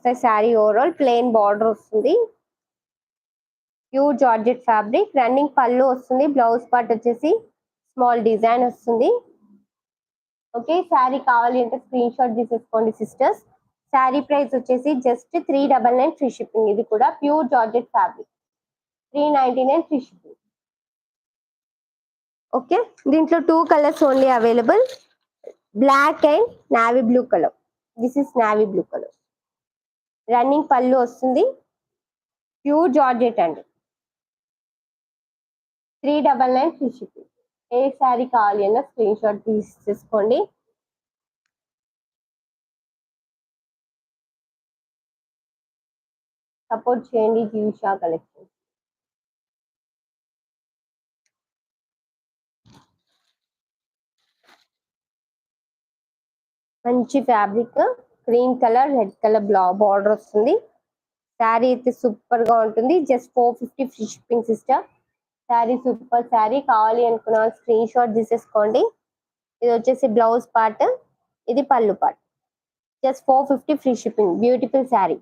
వస్తాయి sari overall plain border వస్తుంది. Pure georgette fabric running పళ్ళు వస్తుంది. బ్లౌజ్ పార్ట్ వచ్చేసి స్మాల్ డిజైన్ వస్తుంది. ఓకే శారీ కావాలి అంటే స్క్రీన్ షాట్ తీసేసుకోండి సిస్టర్స్ శారీ ప్రైస్ వచ్చేసి just three double nine free shipping ఇది కూడా pure georgette fabric three ninety nine free shipping okay దీంట్లో two colours only available black and navy blue colour this is navy blue colour running పళ్ళు వస్తుంది. Pure georgette అండి. Three double nine free shipping ఏ శారీ కావాలి అన్న screen shot తీసేసుకోండి support చేయండి Jeevisha collection. మంచి fabric. Cream colour red colour బ్లా border వస్తుంది. శారీ అయితే సూపర్గా ఉంటుంది. Just four fifty free shipping sister. Sari super sari. కావాలి అనుకున్న స్క్రీన్ షాట్ తీసేసుకోండి. ఇది వచ్చేసి బ్లౌజ్ పార్ట్ ఇది పళ్ళు part. Just four fifty free shipping. Beautiful sari.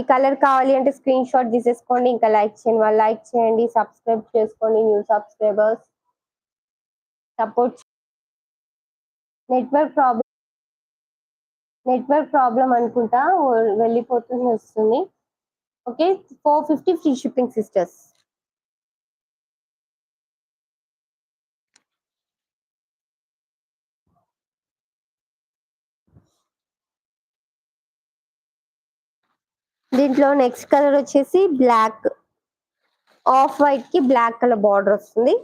ఈ కలర్ కావాలి అంటే స్క్రీన్ షాట్ తీసేసుకోండి. ఇంకా లైక్ చేయండి. వాళ్ళు లైక్ చేయండి. సబ్స్క్రైబ్ చేసుకోండి. New subscribers. Support network problem network problem అనుకుంటా వెళ్ళిపోతుంది వస్తుంది. Okay four fifty free shipping sisters. దీంట్లో నెక్స్ట్ కలర్ వచ్చేసి బ్లాక్ ఆఫ్ వైట్కి బ్లాక్ కలర్ బార్డర్ వస్తుంది.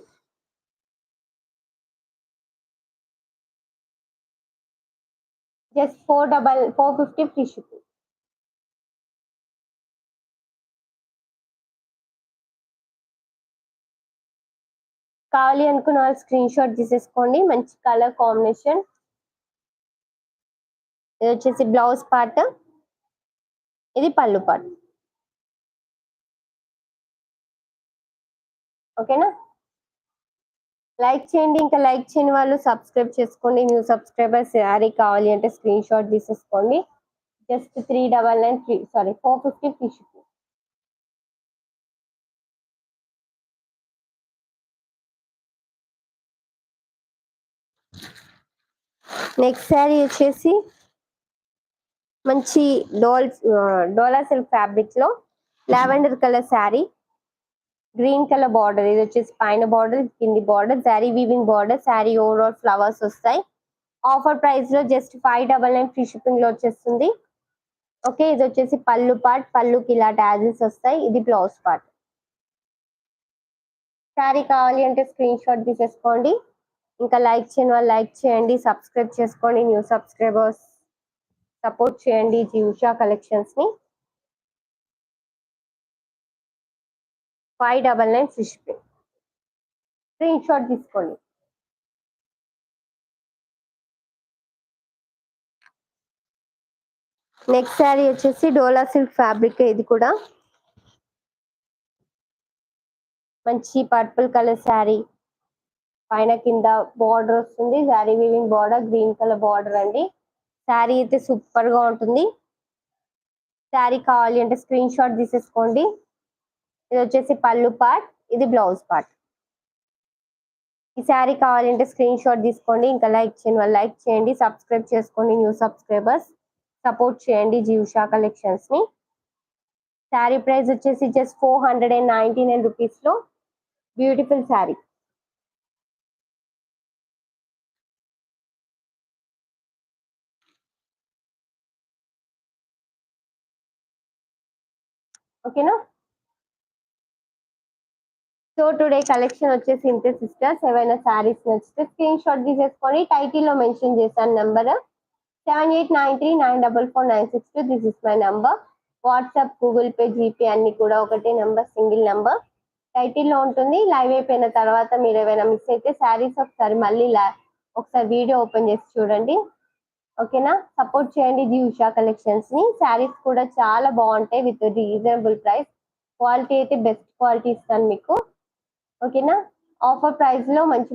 Just four double four fifty free shipping కావాలి అనుకున్న వాళ్ళు స్క్రీన్ షాట్ తీసేసుకోండి. మంచి కలర్ కాంబినేషన్ ఇది వచ్చేసి బ్లౌజ్ పార్ట్ ఇది పళ్ళు పార్ట్ ఓకేనా లైక్ చేయండి ఇంకా లైక్ చేయని వాళ్ళు సబ్స్క్రైబ్ చేసుకోండి. న్యూ సబ్స్క్రైబర్స్ శారీ కావాలి అంటే స్క్రీన్ షాట్ తీసేసుకోండి. Just three double nine three sorry four fifty fish next sari వచ్చేసి మంచి డోల్ డోలా సిల్క్ ఫ్యాబ్రిక్లో lavender colour sari. Green colour border ఇది వచ్చేసి పైన బార్డర్ కింది border sari weaving border sari overall flowers వస్తాయి. ఆఫర్ ప్రైస్లో just five double nine free షిప్పింగ్లో వచ్చేస్తుంది. ఓకే ఇది వచ్చేసి పళ్ళు పార్ట్ పళ్ళుకి ఇలా టాజిల్స్ వస్తాయి. ఇది బ్లౌజ్ పార్ట్ శారీ కావాలి అంటే స్క్రీన్ షాట్ తీసేసుకోండి. ఇంకా లైక్ చేయని వాళ్ళు లైక్ చేయండి. సబ్స్క్రైబ్ చేసుకోండి. న్యూ సబ్స్క్రైబర్స్ సపోర్ట్ చేయండి. Jeevisha collections five double nine fish pay. Screen shot తీసుకోండి. నెక్స్ట్ శారీ వచ్చేసి డోలా సిల్క్ ఫ్యాబ్రిక్ ఇది కూడా. మంచి పర్పుల్ కలర్ శారీ. పైన కింద బార్డర్ వస్తుంది. Sari weaving border green colour border అండి. శారీ అయితే సూపర్గా ఉంటుంది. శారీ కావాలి అంటే స్క్రీన్ షాట్ తీసేసుకోండి. ఇది వచ్చేసి పళ్ళు పార్ట్ ఇది బ్లౌజ్ పార్ట్ ఈ శారీ కావాలంటే స్క్రీన్ షాట్ తీసుకోండి ఇంకా లైక్ చేయండి వాళ్ళు లైక్ చేయండి సబ్స్క్రైబ్ చేసుకోండి న్యూ సబ్స్క్రైబర్స్ సపోర్ట్ చేయండి జీవిషా కలెక్షన్స్ని. శారీ ప్రైస్ వచ్చేసి just four hundred and ninety nine రూపీస్లో బ్యూటిఫుల్ శారీ. ఓకేనా సో టుడే కలెక్షన్ వచ్చేసి ఇంతే సిస్టర్స్ ఏవైనా శారీస్ నచ్చితే స్క్రీన్ షాట్ తీసేసుకొని టైటిల్లో మెన్షన్ చేశాను number seven eight nine three nine double four nine six two this is my number WhatsApp Google Pay GPay అన్ని కూడా ఒకటే నెంబర్ సింగిల్ నెంబర్ టైటిల్లో ఉంటుంది. లైవ్ అయిపోయిన తర్వాత మీరు ఏమైనా మిస్ అయితే శారీస్ ఒకసారి మళ్ళీ ఒకసారి వీడియో ఓపెన్ చేసి చూడండి. ఓకేనా సపోర్ట్ చేయండి ది ఉషా కలెక్షన్స్ని. శారీస్ కూడా చాలా బాగుంటాయి విత్ రీజనబుల్ ప్రైస్ క్వాలిటీ అయితే బెస్ట్ క్వాలిటీ ఇస్తాను మీకు. ఓకేనా? ఆఫర్ ప్రైస్లో మంచి మంచి